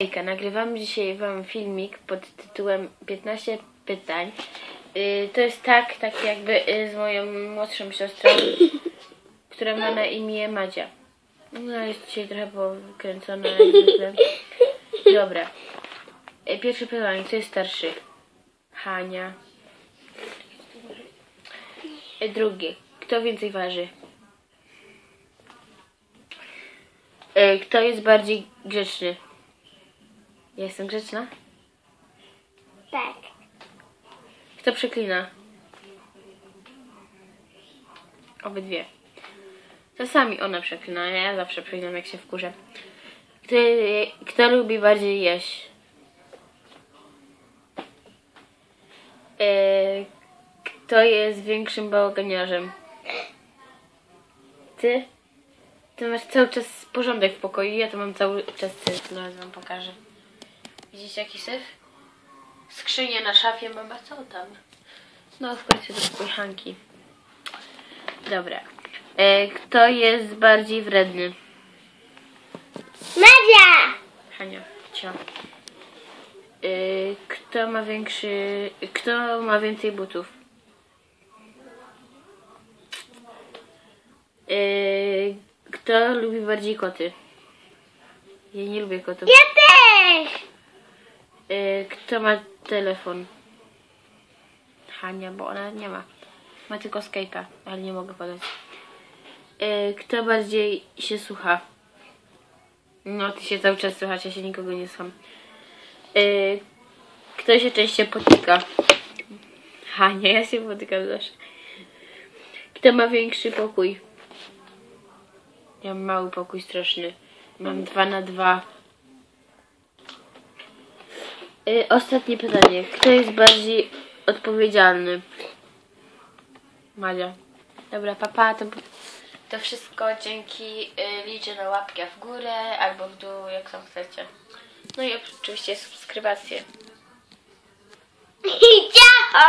Hejka, nagrywamy dzisiaj wam filmik pod tytułem 15 pytań. Y, to jest tak, tak jakby y, z moją młodszą siostrą, która ma na imię Madzia. No jest dzisiaj trochę pokręcona jak zwykle. Dobra. Y, Pierwsze pytanie, kto jest starszy? Hania. Y, Drugie, kto więcej waży? Y, Kto jest bardziej grzeczny? Ja jestem grzeczna? Tak. Kto przeklina? Obydwie. Czasami ona przeklina, ja zawsze przeklinam jak się wkurzę. Kto, kto lubi bardziej jeść? E, kto jest większym bałaganiarzem? Ty? Ty masz cały czas porządek w pokoju, ja to mam cały czas syf, no wam pokażę. Widzicie jaki syf? Skrzynię na szafie, mama, co tam? No, w końcu do spychanki. Dobra. E, kto jest bardziej wredny? Madzia! Hania, cio. E, kto ma większy... Kto ma więcej butów? E, kto lubi bardziej koty? Ja nie lubię kotów. Ja też! Y, kto ma telefon? Hania, bo ona nie ma. Ma tylko Skype'a, ale nie mogę podać. Y, kto bardziej się słucha? No, ty się cały czas słuchasz, ja się nikogo nie słucham. Y, kto się częściej potyka? Hania, ja się potykam zawsze. Kto ma większy pokój? Ja mam mały pokój straszny. Mam 2 na 2 Y, ostatnie pytanie. Kto jest bardziej odpowiedzialny? Madzia. Dobra, papa, to, to wszystko dzięki y, liczę na łapkę w górę albo w dół, jak tam chcecie. No i oczywiście subskrybacje. Ciao!